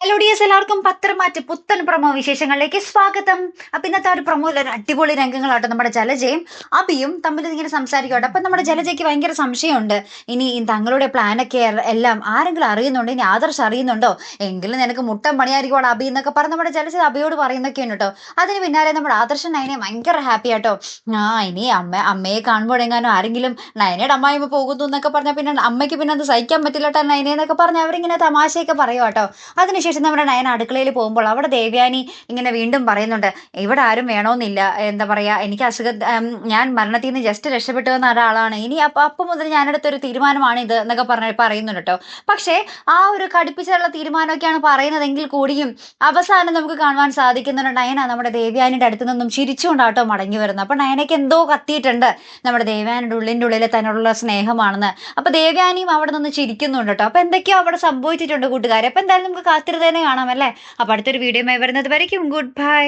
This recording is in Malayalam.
ഹലോ ഡി എസ് എല്ലാവർക്കും പത്രമാറ്റ് പുത്തൻ പ്രമോ വിശേഷങ്ങളിലേക്ക് സ്വാഗതം. അപ്പൊ ഇന്നത്തെ ഒരു പ്രൊമോയിൽ ഒരു അടിപൊളി രംഗങ്ങളാട്ടോ നമ്മുടെ ജലജയും അബിയും തമ്മിൽ ഇങ്ങനെ സംസാരിക്കട്ടെ അപ്പൊ നമ്മുടെ ജലജയ്ക്ക് ഭയങ്കര സംശയമുണ്ട്. ഇനി തങ്ങളുടെ പ്ലാനൊക്കെ എല്ലാം ആരെങ്കിലും അറിയുന്നുണ്ടോ? ഇനി ആദർശ് അറിയുന്നുണ്ടോ? എങ്കിലും നിനക്ക് മുട്ടം പണിയായിരിക്കും അബി എന്നൊക്കെ പറഞ്ഞ് നമ്മുടെ ജലജ അബിയോട് പറയുന്നൊക്കെ ഉണ്ട് കേട്ടോ. അതിന് പിന്നാലെ നമ്മുടെ ആദർശൻ നയനെ ഭയങ്കര ഹാപ്പി ആട്ടോ. ആ ഇനി അമ്മ അമ്മയെ കാണുമ്പോഴെങ്ങാനും ആരെങ്കിലും നയനയുടെ അമ്മായിമ്മ പോകുന്നു എന്നൊക്കെ പറഞ്ഞാൽ പിന്നെ അമ്മയ്ക്ക് പിന്നെ അത് സഹിക്കാൻ പറ്റില്ല കേട്ടോ നയനെ എന്നൊക്കെ പറഞ്ഞ് അവരിങ്ങനെ തമാശയൊക്കെ പറയുക കേട്ടോ അതിനുശേഷം നമ്മുടെ നയൻ അടുക്കളയിൽ പോകുമ്പോൾ അവിടെ ദേവ്യാനി ഇങ്ങനെ വീണ്ടും പറയുന്നുണ്ട് ഇവിടെ ആരും വേണമെന്നില്ല എന്താ പറയാ എനിക്ക് അസുഖ ഞാൻ മരണത്തിൽ നിന്ന് ജസ്റ്റ് രക്ഷപ്പെട്ടു വന്ന ഒരാളാണ്. ഇനി അപ്പം അപ്പം മുതൽ ഞാനെടുത്തൊരു തീരുമാനമാണ് ഇത് എന്നൊക്കെ പറഞ്ഞ പറയുന്നുണ്ട് കേട്ടോ പക്ഷേ ആ ഒരു കടുപ്പിച്ചുള്ള തീരുമാനമൊക്കെയാണ് പറയുന്നതെങ്കിൽ കൂടിയും അവസാനം നമുക്ക് കാണുവാൻ സാധിക്കുന്നുണ്ട് നയന നമ്മുടെ ദേവ്യാനിയുടെ അടുത്ത് നിന്നും ചിരിച്ചുകൊണ്ടാട്ടോ മടങ്ങി വരുന്നത്. അപ്പൊ നയനയ്ക്ക് എന്തോ കത്തിയിട്ടുണ്ട്. നമ്മുടെ ദേവ്യാനിയുടെ ഉള്ളിന്റെ ഉള്ളിൽ തന്നോടുള്ള സ്നേഹമാണെന്ന്. അപ്പൊ ദേവ്യാനിയും അവിടെ നിന്ന് ചിരിക്കുന്നുണ്ട് കേട്ടോ അപ്പൊ എന്തൊക്കെയോ അവിടെ സംഭവിച്ചിട്ടുണ്ട് കൂട്ടുകാരെ. അപ്പൊ എന്തായാലും നമുക്ക് കാത്തിരുന്ന് തന്നെ കാണാം അല്ലേ? അപ്പോൾ അടുത്തൊരു വീഡിയോ വരുന്നത് വരയ്ക്കും. Good bye